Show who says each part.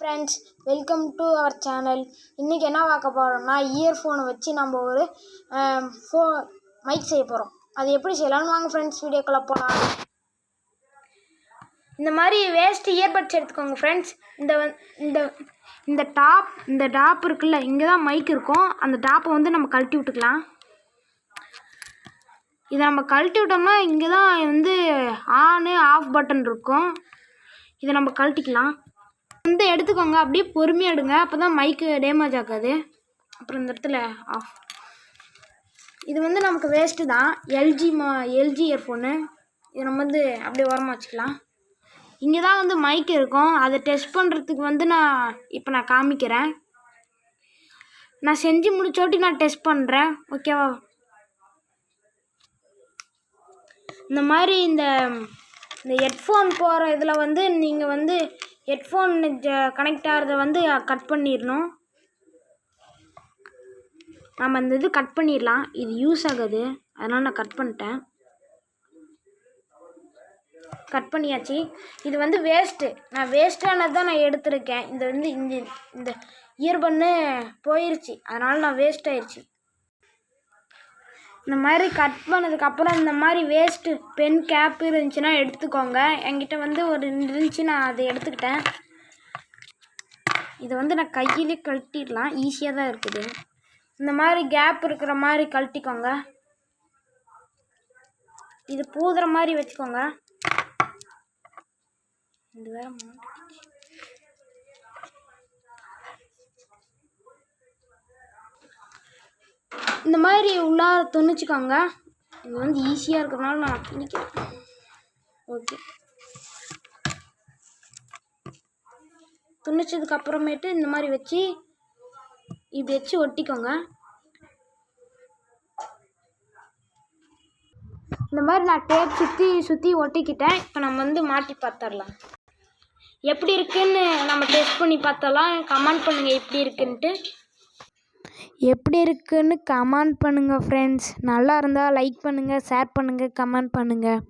Speaker 1: Friends welcome to our channel இன்றைக்கி என்ன பார்க்க போகிறோம்னா இயர்ஃபோனை வச்சு நம்ம ஒரு ஃபோ மைக் செய்ய போகிறோம் அது எப்படி செய்யலாம்னு வாங்க ஃப்ரெண்ட்ஸ் வீடியோக்குள்ளே போகலாம் இந்த மாதிரி வேஸ்ட்டு இயர்பட்ஸ் எடுத்துக்கோங்க ஃப்ரெண்ட்ஸ் இந்த வந் இந்த இந்த டாப் இந்த டாப் இருக்குல்ல இங்கே தான் மைக் இருக்கும். அந்த டாப்பை வந்து நம்ம கழட்டி விட்டுக்கலாம். இதை நம்ம கழட்டி விட்டோம்னா இங்கே தான் வந்து ஆனு ஆஃப் பட்டன் இருக்கும். இதை நம்ம கழட்டிக்கலாம். வந்து எடுத்துக்கோங்க. அப்படியே பொறுமையாக எடுங்க. அப்போ தான் மைக்கு டேமேஜ் ஆகாது. அப்புறம் இந்த இடத்துல ஆஃப் இது வந்து நமக்கு வேஸ்ட்டு தான். எல்ஜி மா எல்ஜி இயர்ஃபோனு இது நம்ம வந்து அப்படியே ஓரமாக வச்சுக்கலாம். இங்கே தான் வந்து மைக் இருக்கும். அதை டெஸ்ட் பண்ணுறதுக்கு வந்து நான் இப்போ நான் காமிக்கிறேன். நான் செஞ்சு முடிச்சோட்டி நான் டெஸ்ட் பண்ணுறேன் ஓகேவா இந்த மாதிரி இந்த இந்த ஹெட்ஃபோன் போகிற இதில் வந்து நீங்கள் வந்து ஹெட்ஃபோன் கனெக்ட் ஆகிறத வந்து கட் பண்ணிடணும் நம்ம இந்த இது கட் பண்ணிடலாம் இது யூஸ் ஆகுது. அதனால் நான் கட் பண்ணிட்டேன். கட் பண்ணியாச்சு. இது வந்து வேஸ்ட்டு நான் வேஸ்ட்டானது தான் நான் எடுத்திருக்கேன். இந்த வந்து இந்த இந்த இயர்பன்னு போயிருச்சு. அதனால் நான் வேஸ்ட் ஆயிடுச்சு இந்த மாதிரி கட் பண்ணதுக்கப்புறம் இந்த மாதிரி வேஸ்ட்டு பென் கேப் இருந்துச்சுன்னா எடுத்துக்கோங்க. என்கிட்ட வந்து ஒரு இருந்துச்சு நான் அதை எடுத்துக்கிட்டேன். இதை வந்து நான் கையிலே கழட்டிடலாம். ஈஸியாக தான் இருக்குது. இந்த மாதிரி கேப் இருக்கிற மாதிரி கழட்டிக்கோங்க. இது பூதுற மாதிரி வச்சுக்கோங்க. இது வேறு மாட்டிக்கிச்சு. இந்த மாதிரி உள்ளார துணிச்சுக்கோங்க. இது வந்து ஈஸியாக இருக்கிறனால நான் துணிக்கிறேன். ஓகே துணிச்சதுக்கு அப்புறமேட்டு இந்த மாதிரி வச்சு இப்படி வச்சு ஒட்டிக்கோங்க. இந்த மாதிரி நான் டேப் சுற்றி சுற்றி ஒட்டிக்கிட்டேன். இப்போ நம்ம வந்து மாட்டி பார்த்துடலாம் எப்படி இருக்குன்னு நம்ம டெஸ்ட் பண்ணி பார்த்தலாம் கமெண்ட் பண்ணுங்கள் எப்படி இருக்குன்ட்டு. எப்படி இருக்குன்னு கமெண்ட் பண்ணுங்கள் ஃப்ரெண்ட்ஸ் நல்லா இருந்தால் லைக் பண்ணுங்கள் ஷேர் பண்ணுங்கள் கமெண்ட் பண்ணுங்கள்